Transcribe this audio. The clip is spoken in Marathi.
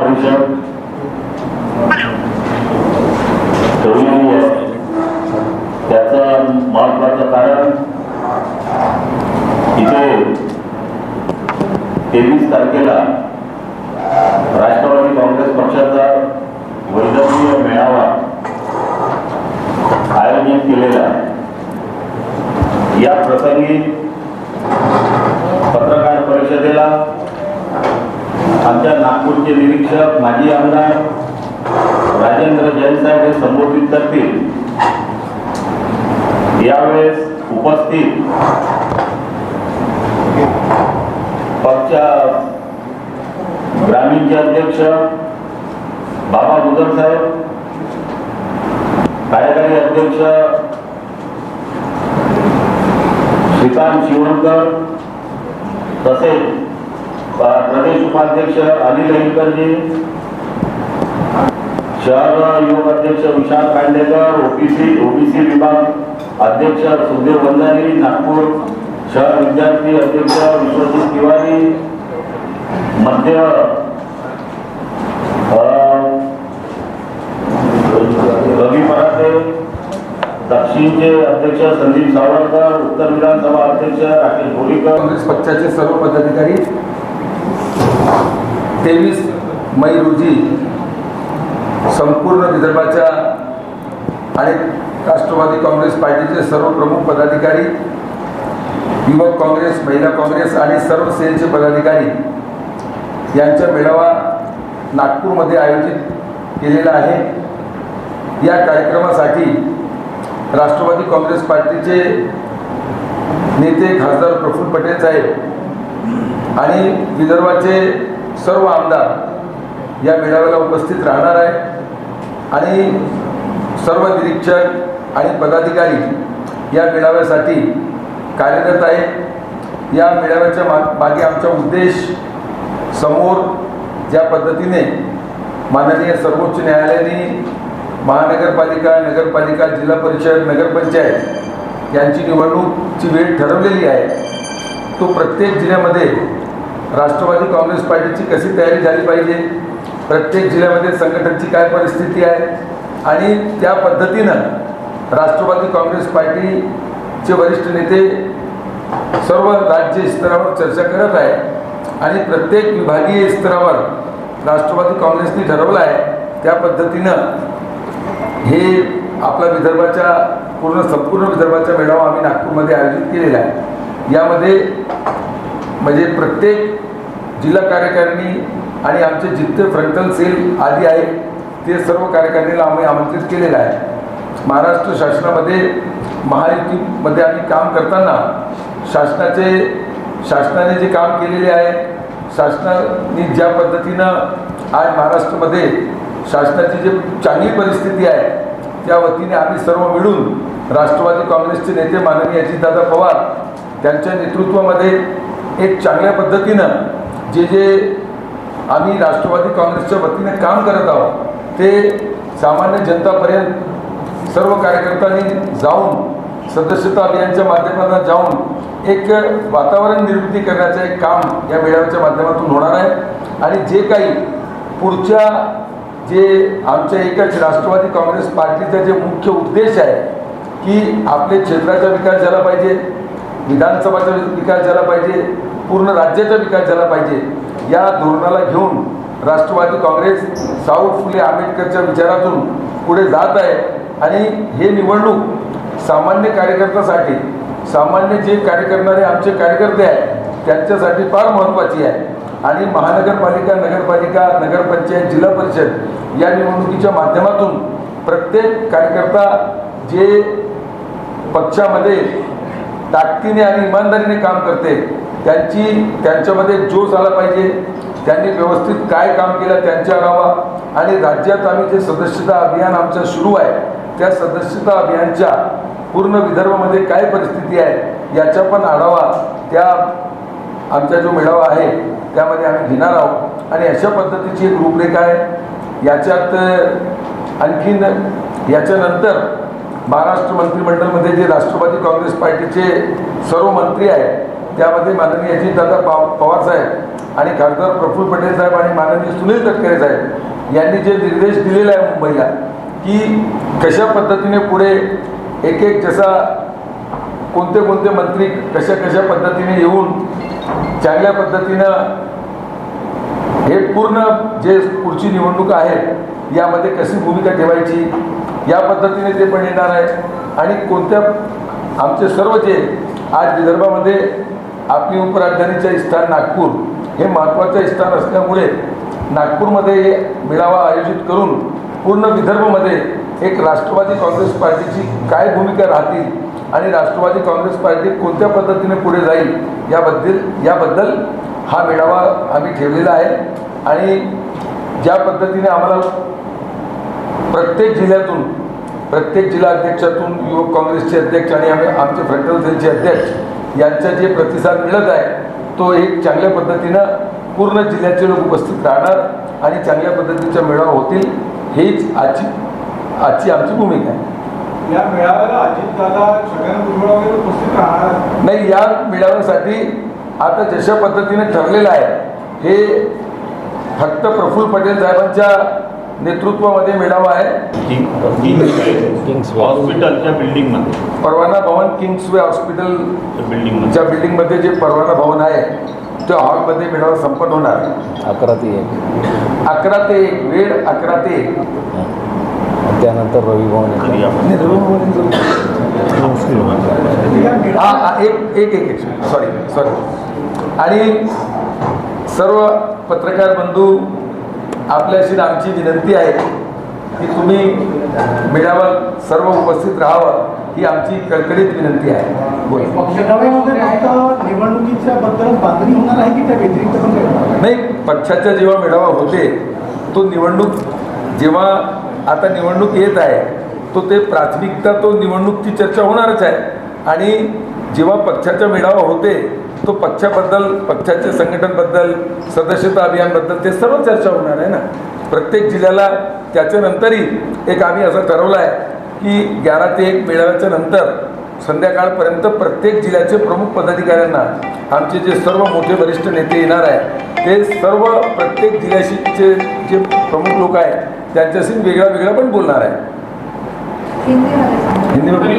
परिषद ठेवलेली आहे त्याचं महत्वाचं कारण इथे तेवीस तारखेला राष्ट्रवादी काँग्रेस पक्षाचा वैद्यकीय मेळावा आयोजित केलेला आहे या प्रसंगी पत्रकार परिषदेला आमच्या नागपूरचे माजी आमदार राजेंद्र जैन साहेब हे संबोधित करतील यावेळेस उपस्थित पक्ष ग्रामीणचे अध्यक्ष बाबा मुदल साहेब कार्यकारी अध्यक्ष श्रीकांत शिवणकर तसेच प्रदेश उपाध्यक्ष अनिल अहिरकरजी शहर युवक अध्यक्ष विशाल कांडेकर ओबीसी ओबीसी विभाग अध्यक्ष सुखदेव बंधारी नागपूर शहर विद्यार्थी अध्यक्ष विश्वजित तिवारी मध्य रवी पराते दक्षिणचे अध्यक्ष संदीप सावरकर उत्तर विधानसभा अध्यक्ष राकेश बोरीकर काँग्रेस पक्षाचे सर्व पदाधिकारी तेवीस मै रोजी संपूर्ण विदर्भाच्या आणि राष्ट्रवादी काँग्रेस पार्टीचे सर्व प्रमुख पदाधिकारी युवक काँग्रेस महिला काँग्रेस आणि सर्व सेनेचे पदाधिकारी यांचा मेळावा नागपूरमध्ये आयोजित केलेला आहे. या कार्यक्रमासाठी राष्ट्रवादी काँग्रेस पार्टीचे नेते खासदार प्रफुल्ल पटेल साहेब आणि विदर्भाचे सर्व आमदार या मेळाव्याला उपस्थित राहणार आहे आणि सर्व निरीक्षक आणि पदाधिकारी या मेळाव्यासाठी कार्यरत आहे या मेळाव्याच्या मा मागे आमचा उद्देश समोर ज्या पद्धतीने माननीय सर्वोच्च न्यायालयाने महानगरपालिका नगरपालिका जिल्हा परिषद नगरपंचायत यांची निवडणूकची वेळ ठरवलेली आहे. तो प्रत्येक जिल्ह्यामध्ये राष्ट्रवादी काँग्रेस पार्टीची कशी तयारी झाली पाहिजे? प्रत्येक जिल्ह्यामध्ये संघटनची काय परिस्थिती आहे? आणि त्या पद्धतीनं राष्ट्रवादी काँग्रेस पार्टीचे वरिष्ठ नेते सर्व राज्य स्तरावर चर्चा करत आहे आणि प्रत्येक विभागीय स्तरावर राष्ट्रवादी काँग्रेसने ठरवलं आहे त्या पद्धतीनं हे आपला विदर्भाच्या पूर्ण संपूर्ण विदर्भाचा मेळावा आम्ही नागपूरमध्ये आयोजित केलेला आहे. यामध्ये म्हणजे प्रत्येक जिल्हा कार्यकारिणी आणि आमचे जितके फ्रंटल सेल आदी आहे ते सर्व कार्यकारिणीला आम्ही आमंत्रित केलेलं आहे. महाराष्ट्र शासनामध्ये महायुतीमध्ये आम्ही काम करताना शासनाचे शासनाने जे काम केलेले आहे शासनाने ज्या पद्धतीनं आज महाराष्ट्रामध्ये शासनाची जी चांगली परिस्थिती आहे त्या वतीने आम्ही सर्व मिळून राष्ट्रवादी काँग्रेसचे नेते माननीय अजितदादा पवार त्यांच्या नेतृत्वामध्ये एक चांगल्या पद्धतीनं जे जे आम्ही राष्ट्रवादी काँग्रेसच्या वतीने काम करत आहोत ते सामान्य जनतापर्यंत सर्व कार्यकर्त्यांनी जाऊन सदस्यता अभियानच्या माध्यमातून जाऊन एक वातावरण निर्मिती करण्याचं एक काम या मेळाव्याच्या माध्यमातून होणार आहे. आणि जे काही पुढच्या जे आमच्या एकच राष्ट्रवादी काँग्रेस पार्टीचा जे मुख्य उद्देश आहे की आपले क्षेत्राचा विकास झाला पाहिजे विधानसभाचा विकास झाला पाहिजे पूर्ण राज्याचा विकास झाला पाहिजे. या धोरणाला घेऊन राष्ट्रवादी काँग्रेस साऊ फुले आंबेडकरच्या विचारातून पुढे जात आहे आणि हे निवडणूक सामान्य कार्यकर्त्यासाठी सामान्य जे कार्य करणारे आमचे कार्यकर्ते आहेत त्यांच्यासाठी फार महत्त्वाची आहे. आणि महानगरपालिका नगरपालिका नगरपंचायत जिल्हा परिषद या निवडणुकीच्या माध्यमातून प्रत्येक कार्यकर्ता जे पक्षामध्ये ताकदीने आणि इमानदारीने काम करते. त्यांची त्यांच्यामध्ये जोश आला पाहिजे. त्यांनी व्यवस्थित काय काम केलं त्यांच्या आढावा आणि राज्यात आम्ही जे सदस्यता अभियान आमचं सुरू आहे त्या सदस्यता अभियानच्या पूर्ण विदर्भामध्ये काय परिस्थिती आहे याचा पण आढावा त्या आमचा जो मेळावा आहे त्यामध्ये आम्ही घेणार आहोत. आणि अशा पद्धतीची एक रूपरेखा आहे. याच्यात आणखीन याच्यानंतर महाराष्ट्र मंत्रिमंडळमध्ये जे राष्ट्रवादी काँग्रेस पार्टीचे सर्व मंत्री आहेत त्यामध्ये माननीय अजितदादा पा पवार साहेब आणि खासदार प्रफुल्ल पटेल साहेब आणि माननीय सुनील तटकरे साहेब यांनी जे निर्देश दिलेले आहे मुंबईला की कशा पद्धतीने पुढे एक एक जसा कोणते कोणते मंत्री कशा कशा पद्धतीने येऊन चांगल्या पद्धतीनं हे पूर्ण जे पुढची निवडणूक आहे यामध्ये कशी भूमिका ठेवायची या पद्धतीने ते पण येणार आहे. आणि कोणत्या आमचे सर्व जे आज विदर्भामध्ये आपली उपराजधानीचे स्थान नागपूर हे महत्त्वाचं स्थान असल्यामुळे नागपूरमध्ये हे मेळावा आयोजित करून पूर्ण विदर्भमध्ये एक राष्ट्रवादी काँग्रेस पार्टीची काय भूमिका राहतील आणि राष्ट्रवादी काँग्रेस पार्टी कोणत्या पद्धतीने पुढे जाईल याबद्दल याबद्दल हा मेळावा आम्ही ठेवलेला आहे. आणि ज्या पद्धतीने आम्हाला प्रत्येक जिल्ह्यातून प्रत्येक जिल्हा अध्यक्षातून युवक काँग्रेसचे अध्यक्ष आणि आम्ही आमचे फ्रंटल सेलचे अध्यक्ष यांचा जे प्रतिसाद मिळत आहे तो एक चांगल्या पद्धतीनं पूर्ण जिल्ह्याचे लोक उपस्थित राहणार आणि चांगल्या पद्धतीचा मेळावा होतील हीच आजची आजची आमची भूमिका आहे या. नाही या मेळाव्यासाठी आता जशा पद्धतीने ठरलेलं आहे हे फक्त प्रफुल्ल पटेल साहेबांच्या नेतृत्वामध्ये मेळावा आहे. किंग्स हॉस्पिटलच्या बिल्डिंगमध्ये परवाना भवन किंग्सवे हॉस्पिटल बिल्डिंगमध्ये च्या बिल्डिंगमध्ये जे परवाना भवन आहे त्या हॉलमध्ये मेळावा संपन्न होणार अकरा ते एक. अकरा ते एक वेळ अकरा ते एक. त्यानंतर रवी भवन हा एक एक एक एक. सॉरी सॉरी आणि सर्व पत्रकार बंधू आपल्याशी आमची विनंती आहे की तुम्ही मेळाव्यात सर्व उपस्थित राहावं ही आमची कळकळीत विनंती आहे. बोल. मेळाव्यामध्ये फक्त निवडणुकीच्या बद्दल बांधणी होणार आहे की त्या व्यतिरिक्त पण काही होणार आहे? नाही पक्षाचा जेव्हा मेळावा होते तो निवडणूक जेव्हा आता निवडणूक येत आहे तो ते प्राथमिकता तो निवडणूकची चर्चा होणारच आहे. आणि जेव्हा पक्षाचा मेळावा होते तो पक्षाबद्दल पक्षाच्या संघटनबद्दल सदस्यता अभियानबद्दल ते सर्व चर्चा होणार आहे ना. प्रत्येक जिल्ह्याला त्याच्यानंतरही एक आम्ही असं ठरवलं आहे की ग्यारा ते एक मेळाव्याच्या नंतर संध्याकाळपर्यंत प्रत्येक जिल्ह्याचे प्रमुख पदाधिकाऱ्यांना आमचे जे सर्व मोठे वरिष्ठ नेते येणार आहे ते सर्व प्रत्येक जिल्ह्याशीचे जे प्रमुख लोक आहेत त्यांच्याशी वेगळा वेगळा पण बोलणार आहे हिंदीमध्ये